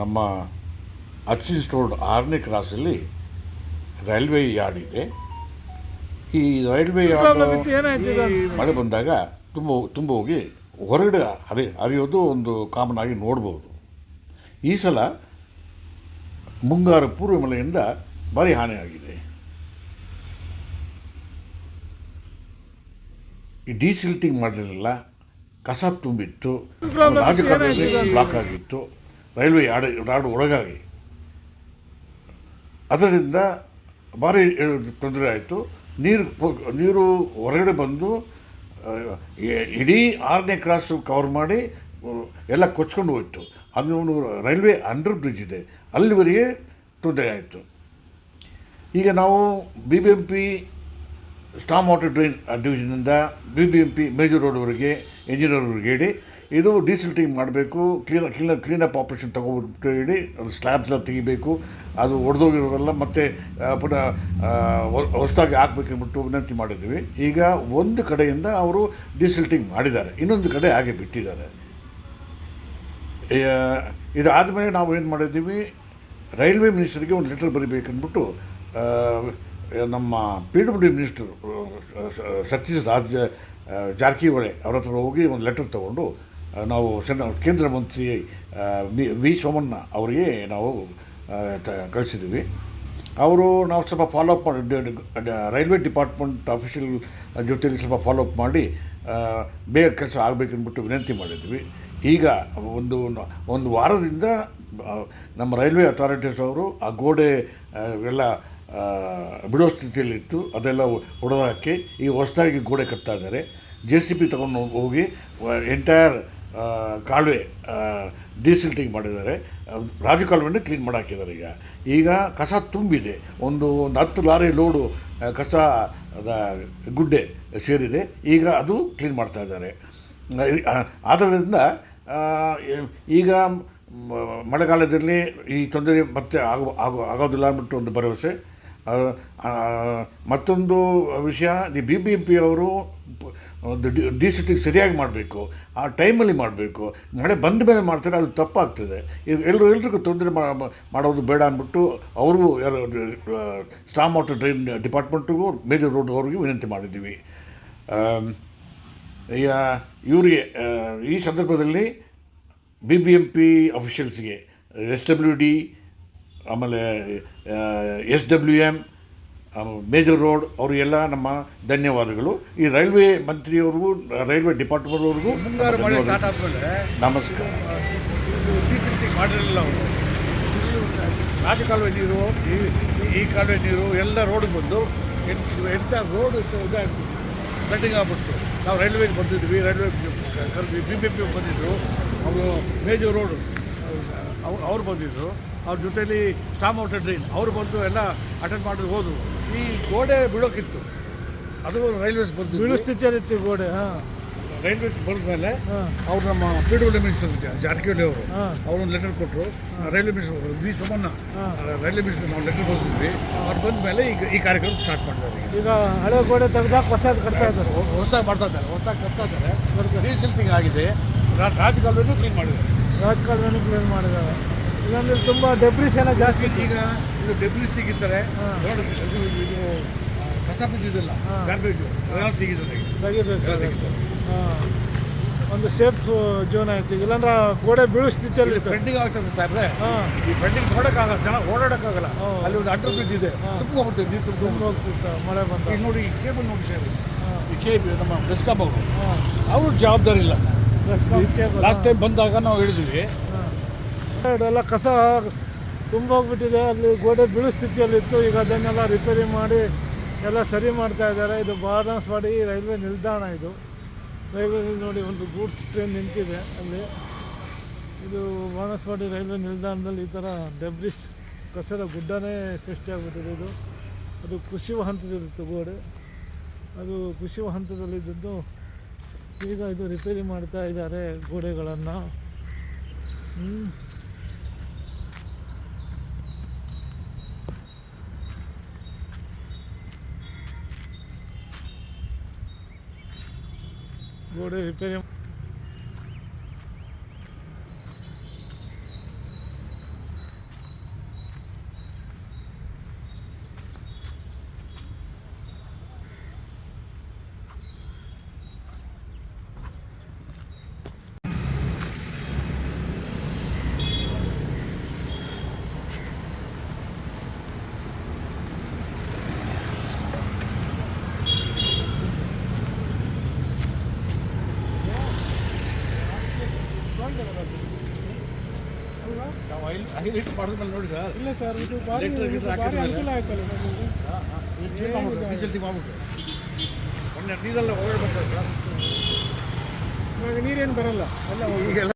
ನಮ್ಮ ಅಚ್ಚಿನ್ಸ್ ರೋಡ್ ಆರನೇ ಕ್ರಾಸಲ್ಲಿ railway yard ಇದೆ. ಈ ರೈಲ್ವೆ ಯಾರ್ಡ್ ಮಳೆ ಬಂದಾಗ ತುಂಬ ತುಂಬ ಹೋಗಿ ಹೊರಗಡೆ ಹರಿ ಹರಿಯೋದು ಒಂದು ಕಾಮನ್ ಆಗಿ ನೋಡ್ಬೋದು. ಈ ಸಲ ಮುಂಗಾರು ಪೂರ್ವ ಮಳೆಯಿಂದ ಭಾರಿ ಹಾನಿಯಾಗಿದೆ ಈ ಡೀಸಿಲ್ಟಿಂಗ್ ಮಾಡಲಿಲ್ಲ ಕಸ ತುಂಬಿತ್ತು ರಾಜಕಾರಣದಲ್ಲಿ ಬ್ಲಾಕ್ ಆಗಿತ್ತು. ರೈಲ್ವೆ ಯಾರ್ಡ್ ಯಾರ್ಡ್ ಒಳಗಾಗಿ. ಅದರಿಂದ ಭಾರಿ ತೊಂದರೆ ಆಯಿತು. ನೀರು ನೀರು ಹೊರಗಡೆ ಬಂದು ಇಡೀ ಆರನೇ ಕ್ರಾಸು ಕವರ್ ಮಾಡಿ ಎಲ್ಲ ಕೊಚ್ಕೊಂಡು ಹೋಯಿತು. ಅದನ್ನು ರೈಲ್ವೆ ಅಂಡರ್ ಬ್ರಿಡ್ಜ್ ಇದೆ. ಅಲ್ಲಿವರೆಗೆ ತೊಂದರೆ ಆಯಿತು. ಈಗ ನಾವು B B M P storm water drain ಡಿವಿಷನಿಂದ B B M P major ರೋಡ್ವರೆಗೆ ಇಂಜಿನಿಯರ್ವರೆಗೆ ಹೇಳಿ ಇದು ಡಿಸಿಲ್ಟಿಂಗ್ ಮಾಡಬೇಕು ಕ್ಲೀನ್ ಕ್ಲೀನ್ ಕ್ಲೀನಪ್ ಆಪ್ರೇಷನ್ ತೊಗೊಬಿಟ್ಟು ಹೇಳಿ, ಅದು ಸ್ಲ್ಯಾಬ್ಸ್ ಎಲ್ಲ ತೆಗಿಬೇಕು, ಅದು ಒಡೆದೋಗಿರೋದೆಲ್ಲ, ಮತ್ತೆ ಪುನಃ ಹೊಸದಾಗಿ ಹಾಕ್ಬೇಕೆಂದ್ಬಿಟ್ಟು ವಿನಂತಿ ಮಾಡಿದ್ವಿ ಈಗ ಒಂದು ಕಡೆಯಿಂದ ಅವರು ಡಿಸಿಲ್ಟಿಂಗ್ ಮಾಡಿದ್ದಾರೆ, ಇನ್ನೊಂದು ಕಡೆ ಹಾಗೆ ಬಿಟ್ಟಿದ್ದಾರೆ. ಇದಾದಮೇಲೆ ನಾವು ಏನು ಮಾಡಿದ್ದೀವಿ, ರೈಲ್ವೆ ಮಿನಿಸ್ಟರ್ಗೆ ಒಂದು ಲೆಟರ್ ಬರೀಬೇಕಂದ್ಬಿಟ್ಟು ನಮ್ಮ P W minister Satish Raj Jarkiholi ಅವ್ರ ಹತ್ರ ಹೋಗಿ ಒಂದು ಲೆಟರ್ ತಗೊಂಡು ನಾವು ಸಣ್ಣ ಕೇಂದ್ರ ಮಂತ್ರಿ ವಿ ಸೋಮಣ್ಣ ಅವರಿಗೆ ನಾವು ತ- ಕಳಿಸಿದ್ದೀವಿ. ಅವರು ನಾವು ಸ್ವಲ್ಪ ಫಾಲೋಅಪ್ ಮಾಡಿ, ಡ- ಡ- ರೈಲ್ವೆ ಡಿಪಾರ್ಟ್ಮೆಂಟ್ ಆಫೀಷಿಯಲ್ ಜೊತೆಯಲ್ಲಿ ಸ್ವಲ್ಪ ಫಾಲೋಅಪ್ ಮಾಡಿ ಬೇಗ ಕೆಲಸ ಆಗಬೇಕನ್ಬಿಟ್ಟು ವಿನಂತಿ ಮಾಡಿದ್ವಿ ಈಗ ಒಂದು ಒಂದು ವಾರದಿಂದ ನಮ್ಮ ರೈಲ್ವೆ ಅಥಾರಿಟೀಸ್ ಅವರು ಆ ಗೋಡೆ ಎಲ್ಲ ಬಿಡೋ ಸ್ಥಿತಿಯಲ್ಲಿತ್ತು. ಅದೆಲ್ಲ ಹೊಡೆದಾಕಿ ಈಗ ಹೊಸದಾಗಿ ಗೋಡೆ ಕಟ್ತಾ ಇದ್ದಾರೆ. ಜೆ ಸಿ ಪಿ ತೊಗೊಂಡು ಹೋಗಿ ಎಂಟೈರ್ ಕಾಲುವೆ ಡೀಸಿಲ್ಟಿಂಗ್ ಮಾಡಿದ್ದಾರೆ. ರಾಜಕಾಲುವೆನೇ ಕ್ಲೀನ್ ಮಾಡಾಕಿದ್ದಾರೆ ಈಗ. ಈಗ ಕಸ ತುಂಬಿದೆ. ಒಂದು ಒಂದು ಹತ್ತು ಲಾರಿ ಲೋಡು ಕಸ ಗುಡ್ಡೆ ಸೇರಿದೆ. ಈಗ ಅದು ಕ್ಲೀನ್ ಮಾಡ್ತಾ ಇದ್ದಾರೆ. ಆದ್ದರಿಂದ ಈಗ ಮಳೆಗಾಲದಲ್ಲಿ ಈ ತೊಂದರೆ ಮತ್ತೆ ಆಗೋ ಆಗೋ ಆಗೋದಿಲ್ಲ ಅಂದ್ಬಿಟ್ಟು ಒಂದು ಭರವಸೆ. ಮತ್ತೊಂದು ವಿಷಯ, ಈ ಬಿ ಬಿ ಎಂ ಪಿ ಅವರು ಡಿ ಸಿ ಟಿಗೆ ಸರಿಯಾಗಿ ಮಾಡಬೇಕು, ಆ ಟೈಮಲ್ಲಿ ಮಾಡಬೇಕು ಮಳೆ ಬಂದ ಮೇಲೆ ಮಾಡ್ತಾರೆ, ಅದು ತಪ್ಪಾಗ್ತದೆ. ಎಲ್ಲರೂ ಎಲ್ರಿಗೂ ತೊಂದರೆ ಮಾಡೋದು ಬೇಡ ಅಂದ್ಬಿಟ್ಟು ಅವ್ರಿಗೂ ಯಾರು ಸ್ಟಾಮ್ ವಾಟರ್ ಡ್ರೈನ್ ಡಿಪಾರ್ಟ್ಮೆಂಟಿಗೂ ಮೇಜರ್ ರೋಡ್ ಅವ್ರಿಗೂ ವಿನಂತಿ ಮಾಡಿದ್ದೀವಿ. ಈಗ ಇವರಿಗೆ ಈ ಸಂದರ್ಭದಲ್ಲಿ ಬಿ ಬಿ ಎಂ ಪಿ ಅಫಿಷಿಯಲ್ಸ್ಗೆ ಎಸ್ ಡಬ್ಲ್ಯೂ ಡಿ ಆಮೇಲೆ S W M major road ಅವರಿಗೆಲ್ಲ ನಮ್ಮ ಧನ್ಯವಾದಗಳು ಈ ರೈಲ್ವೆ ಮಂತ್ರಿಯವ್ರಿಗೂ ರೈಲ್ವೆ ಡಿಪಾರ್ಟ್ಮೆಂಟ್ ಅವ್ರಿಗೂ ಮುಂಗಾರು ಮಳೆ ಸ್ಟಾರ್ಟ್ ಆದ್ಮೇಲೆ ನಮಸ್ಕಾರ ರಾಜ ಕಾಲುವೆ ಮಾಡಿರಲಿಲ್ಲ ಅವರು ರಾಜಕಾಲುವೆ ನೀರು ಈ ಈ ಕಾಲುವೆ ನೀರು ಎಲ್ಲ ರೋಡ್ ಬಂದು ಎಂಟು ಎಂಟ ರೋಡ್ ಇದಾಗ್ಬಿಟ್ಟು ಕಟ್ಟಿಂಗ್ ಆಗ್ಬಿಟ್ಟು ನಾವು ರೈಲ್ವೆಗೆ ಬಂದಿದ್ವಿ ರೈಲ್ವೆ ಬಿ ಬಿ ಪಿ ಬಂದಿದ್ದರು ಅವರು ಮೇಜರ್ ರೋಡು ಅವ್ರು ಅವ್ರು ಬಂದಿದ್ದರು ಅವ್ರ ಜೊತೇಲಿ ಸ್ಟಾಮ್ ಔಟ್ ಡ್ರೈನ್ ಅವರು ಬಂದು ಎಲ್ಲ ಅಟೆಂಡ್ ಮಾಡಿದ್ರು ಹೋದರು. ಈ ಗೋಡೆ ಬಿಡೋಕ್ಕಿತ್ತು ಅದು ರೈಲ್ವೇಸ್ ಬಂದು ಬೀಳು ಸ್ಥಿತಿಯಲ್ಲಿತ್ತು ಗೋಡೆ ಹಾಂ. ರೈಲ್ವೇಸ್ ಬಂದ ಮೇಲೆ ಅವ್ರು ನಮ್ಮ ಪಿ ಡಬ್ಲ್ಯೂ ಮಿನಿಸ್ಟರ್ ಜಾರಕಿಹೊಳಿ ಅವರು. ಒಂದು ಲೆಟರ್ ಕೊಟ್ಟರು railway minister V Somanna railway minister ನಾವು ಲೆಟರ್ ಕೊಡ್ತಿದ್ವಿ ಅವ್ರು ಬಂದ ಮೇಲೆ ಈಗ ಈ ಕಾರ್ಯಕ್ರಮ ಸ್ಟಾರ್ಟ್ ಮಾಡಿದ್ದಾರೆ ಈಗ ಹಳೆ ಗೋಡೆ ತೆಗೆದಾಗ ಹೊಸ ಕಟ್ತಾ ಇದ್ದಾರೆ. ಹೊಸದಾಗಿ ಮಾಡ್ತಾ ಇದ್ದಾರೆ ಹೊಸದಾಗಿ ಕಟ್ತಾ ಇದ್ದಾರೆ. ರೀಸಿಲ್ಪಿಂಗ್ ಆಗಿದೆ. ರಾಜಕಾಲದಲ್ಲೂ ರಾಜಕಾಲುವೆನೂ ಕ್ಲೀನ್ ಮಾಡಿದ್ದಾರೆ. ರಾಜಕಾಲುವೆನೂ ಕ್ಲೀನ್ ಮಾಡಿದ್ದಾರೆ. ಇಲ್ಲಂದ್ರೆ ತುಂಬ ಡೆಬ್ರಿಸ್ ಎಲ್ಲ ಜಾಸ್ತಿ ಇತ್ತು. ಈಗ ಇದು ಡೆಬ್ರಿಸ್ ಸಿಗಿದ್ದಾರೆ ಇದು ಇದು ಕಸ ಬಿದ್ದಿದ್ದಲ್ಲ. ಗಾರ್ಬೇಜು ಅದೆಲ್ಲ ತೆಗಿದ್ದಾರೆ ಈಗ. ತೆಗಿಬೇಕು ಎಲ್ಲ ತೆಗಿತಾರೆ. ಹಾಂ. ಒಂದು ಸೇಫ್ ಜೋನ್ ಆಯ್ತು. ಇಲ್ಲಾಂದ್ರೆ ಗೋಡೆ ಬೀಳು ಸ್ಥಿತಿಯಲ್ಲಿ ಇಲ್ಲಿ ಇತ್ತು. ಫ್ರೆಂಡಿಂಗ್ ಆಗ್ತದೆ ಸಾಹೇಬ್ರೆ. ಹಾಂ. ಈ ಫ್ರೆಂಡಿಂಗ್ ನೋಡೋಕ್ಕಾಗಲ್ಲ ಜನ ಓಡಾಡೋಕ್ಕಾಗಲ್ಲ. ಹೌದು. ಅಲ್ಲಿ ಒಂದು ಅಂಡರ್ ಬ್ರಿಡ್ಜ್ ಇದೆ. ಹಾಂ. ತುಂಬ್ಕೊಂಡ್ಬಿಡ್ತೇವೆ ನೀರು ತುಂಬ ತುಂಬ್ಕೊಂಡು ಹೋಗ್ತಿತ್ತು ಮಳೆ ಈಗ ನೋಡಿ ಈ ಕೇಬಲ್ ನೋಡಿ ಸರ್ ಹಾಂ. ಈ ಕೇಬಲ್ ನಮ್ಮ ಬೆಸ್ಕಾಂ ಅವರು. ಹಾಂ. ಅವರು ಜವಾಬ್ದಾರಿ ಇಲ್ಲ. ಲಾಸ್ಟ್ ಟೈಮ್ ಬಂದಾಗ ನಾವು ಹೇಳಿದ್ವಿ ಎಲ್ಲ ಕಸ ತುಂಬೋಗ್ಬಿಟ್ಟಿದೆ. ಅಲ್ಲಿ ಗೋಡೆ ಬೀಳು ಸ್ಥಿತಿಯಲ್ಲಿತ್ತು. ಈಗ ಅದನ್ನೆಲ್ಲ ರಿಪೇರಿ ಮಾಡಿ ಎಲ್ಲ ಸರಿ ಮಾಡ್ತಾ ಇದ್ದಾರೆ. ಇದು ಬಾನಸವಾಡಿ ರೈಲ್ವೆ ನಿಲ್ದಾಣ ಇದು. ರೈಲ್ವೆ ನೋಡಿ, ಒಂದು ಗೂಡ್ಸ್ ಟ್ರೈನ್ ನಿಂತಿದೆ ಅಲ್ಲಿ. ಇದು ಬಾಣಸ್ವಾಡಿ ರೈಲ್ವೆ ನಿಲ್ದಾಣದಲ್ಲಿ ಈ ಥರ ಡೆಬ್ರಿಸ್ ಕಸದ ಗುಡ್ಡನೇ ಸೃಷ್ಟಿಯಾಗ್ಬಿಟ್ಟಿದೆ ಇದು. ಅದು ಕೃಷಿ ಹಂತದಲ್ಲಿತ್ತು ಗೋಡೆ. ಅದು ಕೃಷಿ ಹಂತದಲ್ಲಿದ್ದದ್ದು ಈಗ ಇದು ರಿಪೇರಿ ಮಾಡ್ತಾ ಇದ್ದಾರೆ ಗೋಡೆಗಳನ್ನು. ಹ್ಞೂ ಗೋಡೆ ರಿಪೇರಿ ಹೈಲೈಟ್ ಮಾಡಿದ್ಮೇಲೆ ನೋಡಿ ಸರ್ ಇಲ್ಲ ಸರ್ ಇದು ಭಾರಿ ಅನುಕೂಲ ಆಯ್ತಲ್ಲ ಸರ್ ಡೀಸೆಲ್ ಮಾಡ್ಬಿಟ್ಟು ಮೊನ್ನೆ ಡೀಸೆಲ್ ಹೊರಗಡೆ ಬರ್ತಾರೆ ಸರ್ ನೀರೇನು ಬರಲ್ಲ? ಎಲ್ಲ